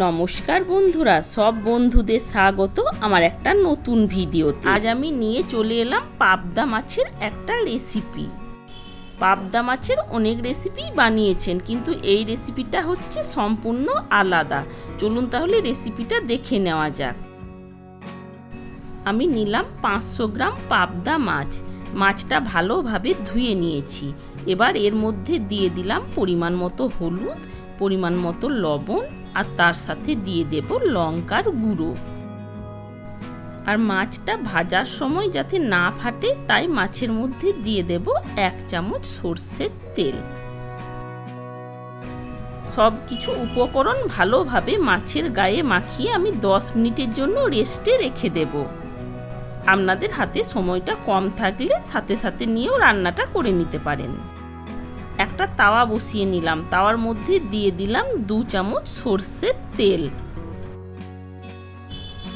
নমস্কার বন্ধুরা, সব বন্ধুদের স্বাগত আমার একটা নতুন ভিডিওতে। আজ আমি নিয়ে চলে এলাম পাবদা মাছের একটা রেসিপি পাবদা মাছের অনেক রেসিপি বানিয়েছেন, কিন্তু এই রেসিপিটা হচ্ছে সম্পূর্ণ আলাদা। চলুন তাহলে রেসিপিটা দেখে নেওয়া যাক। আমি নিলাম পাঁচশো গ্রাম পাবদা মাছ। মাছটা ভালোভাবে ধুয়ে নিয়েছি। এবার এর মধ্যে দিয়ে দিলাম পরিমাণ মতো হলুদ, পরিমাণ মতো লবণ আর তার সাথে দিয়ে দেব লঙ্কার গুঁড়ো। আর মাছটা ভাজার সময় যাতে না ফাটে, তাই মাছের মধ্যে দিয়ে দেব এক চামচ সর্ষের তেল। সব কিছু উপকরণ ভালোভাবে মাছের গায়ে মাখিয়ে আমি দশ মিনিটের জন্য রেস্টে রেখে দেব। আপনাদের হাতে সময়টা কম থাকলে সাথে সাথে নিয়েও রান্নাটা করে নিতে পারেন। একটা তাওয়া বসিয়ে নিলাম। তাওয়ার মধ্যে দিয়ে দিলাম দু চামচ সর্ষের তেল।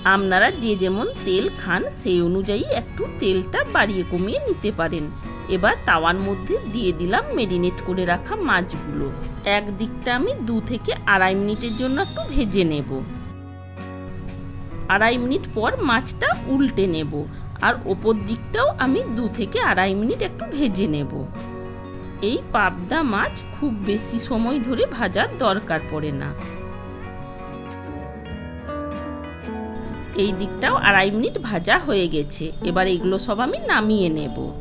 আপনারা যে যেমন তেল খান, সেই অনুযায়ী একটু তেলটা বাড়িয়ে কমিয়ে নিতে পারেন। এবার তাওয়ার মধ্যে দিয়ে দিলাম মেরিনেট করে রাখা মাছগুলো। এক দিকটা আমি দু থেকে আড়াই মিনিটের জন্য একটু ভেজে নেব। আড়াই মিনিট পর মাছটা উল্টে নেব। আর ওপর দিকটাও আমি দু থেকে আড়াই মিনিট একটু ভেজে নেব। এই পাবদা মাছ খুব বেশি সময় ধরে ভাজার দরকার পড়ে না। এই দিকটাও আড়াই মিনিট ভাজা হয়ে গেছে। এবার এগুলো সব আমি নামিয়ে নেব।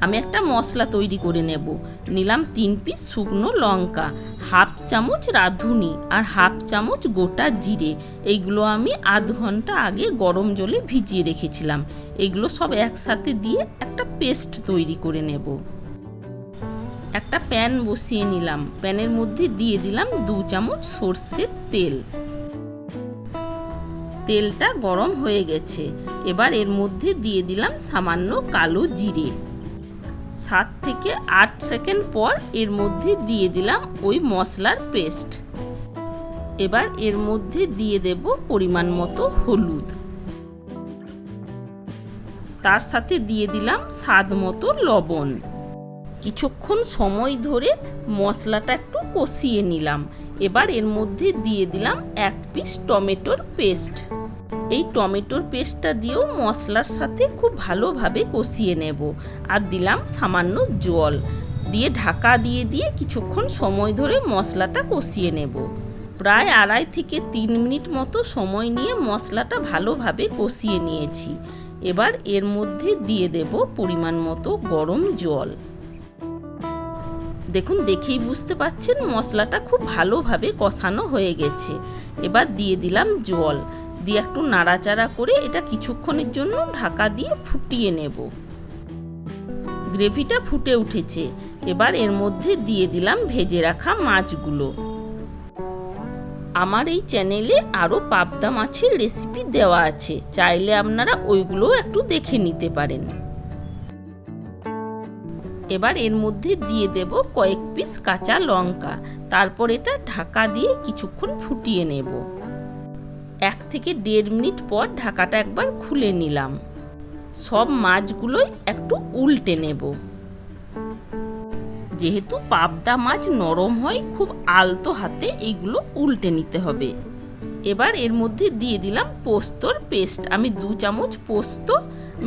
আমি একটা মশলা তৈরি করে নেব। নিলাম তিন পিস শুকনো লঙ্কা, হাফ চামচ রাঁধুনি আর হাফ চামচ গোটা জিরে। এইগুলো আমি আধ ঘণ্টা আগে গরম জলে ভিজিয়ে রেখেছিলাম। এগুলো সব একসাথে দিয়ে একটা পেস্ট তৈরি করে নেব। একটা প্যান বসিয়ে নিলাম। প্যানের মধ্যে দিয়ে দিলাম দু চামচ সর্ষের তেল। তেলটা গরম হয়ে গেছে। এবার এর মধ্যে দিয়ে দিলাম সামান্য কালো জিরে। সাত থেকে আট সেকেন্ড পর এর মধ্যে দিয়ে দিলাম ওই মশলার পেস্ট। এবার এর মধ্যে দিয়ে দেব পরিমাণ মতো হলুদ। তার সাথে দিয়ে দিলাম স্বাদ মতো লবণ। কিছুক্ষণ সময় ধরে মশলাটা একটু কষিয়ে নিলাম। এবার এর মধ্যে দিয়ে দিলাম এক পিস টমেটোর পেস্ট। এই টমেটোর পেস্টটা দিয়েও মশলার সাথে খুব ভালোভাবে কষিয়ে নেব আর দিলাম সামান্য জল। দিয়ে ঢাকা দিয়ে দিয়ে কিছুক্ষণ সময় ধরে মশলাটা কষিয়ে নেব। প্রায় আড়াই থেকে তিন মিনিট মতো সময় নিয়ে মশলাটা ভালোভাবে কষিয়ে নিয়েছি। এবার এর মধ্যে দিয়ে দেব পরিমাণ মতো গরম জল। দেখুন, দেখেই বুঝতে পাচ্ছেন মশলাটা খুব ভালোভাবে কষানো হয়ে গেছে। এবার দিয়ে দিলাম জল। দিয়ে একটু নাড়াচাড়া করে এটা কিছুক্ষণের জন্য ঢাকা দিয়ে ফুটিয়ে নেব। গ্রেভিটা ফুটে উঠেছে। এবার এর মধ্যে দিয়ে দিলাম ভেজে রাখা মাছগুলো। আমার এই চ্যানেলে আরও পাবদা মাছের রেসিপি দেওয়া আছে। চাইলে আপনারা ওইগুলোও একটু দেখে নিতে পারেন। এবার এর মধ্যে দিয়ে দেব কয়েক পিস কাঁচা লঙ্কা। তারপর এটা ঢাকা দিয়ে কিছুক্ষণ ফুটিয়ে নেব। এক থেকে দেড় মিনিট পর ঢাকাটা একবার খুলে নিলাম। সব মাছগুলোই একটু উল্টে নেব। যেহেতু পাবদা মাছ নরম হয়, খুব আলতো হাতে এইগুলো উল্টে নিতে হবে। এবার এর মধ্যে দিয়ে দিলাম পোস্তর পেস্ট। আমি দু চামচ পোস্ত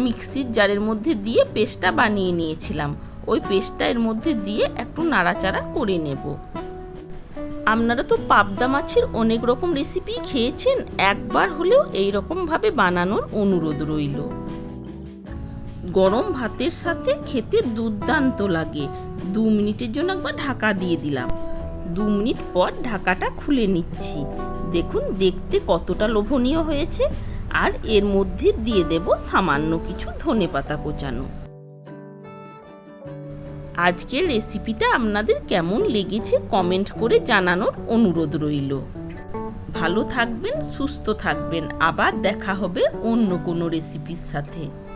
মিক্সির জারের মধ্যে দিয়ে পেস্টটা বানিয়ে নিয়েছিলাম। ওই পেস্টটা এর মধ্যে দিয়ে একটু নাড়াচাড়া করে নেব। আপনারা তো পাবদা মাছের অনেক রকম রেসিপি খেয়েছেন, একবার হলেও এই রকমভাবে বানানোর অনুরোধ রইল। গরম ভাতের সাথে খেতে দুর্দান্ত লাগে। দু মিনিটের জন্য একবার ঢাকা দিয়ে দিলাম। দু মিনিট পর ঢাকাটা খুলে নিচ্ছি। দেখুন, দেখতে কতটা লোভনীয় হয়েছে। আর এর মধ্যে দিয়ে দেব সামান্য কিছু ধনে পাতা কোচানো। আজকের রেসিপিটা আপনাদের কেমন লেগেছে কমেন্ট করে জানানোর অনুরোধ রইল। ভালো থাকবেন, সুস্থ থাকবেন। আবার দেখা হবে অন্য কোনো রেসিপির সাথে।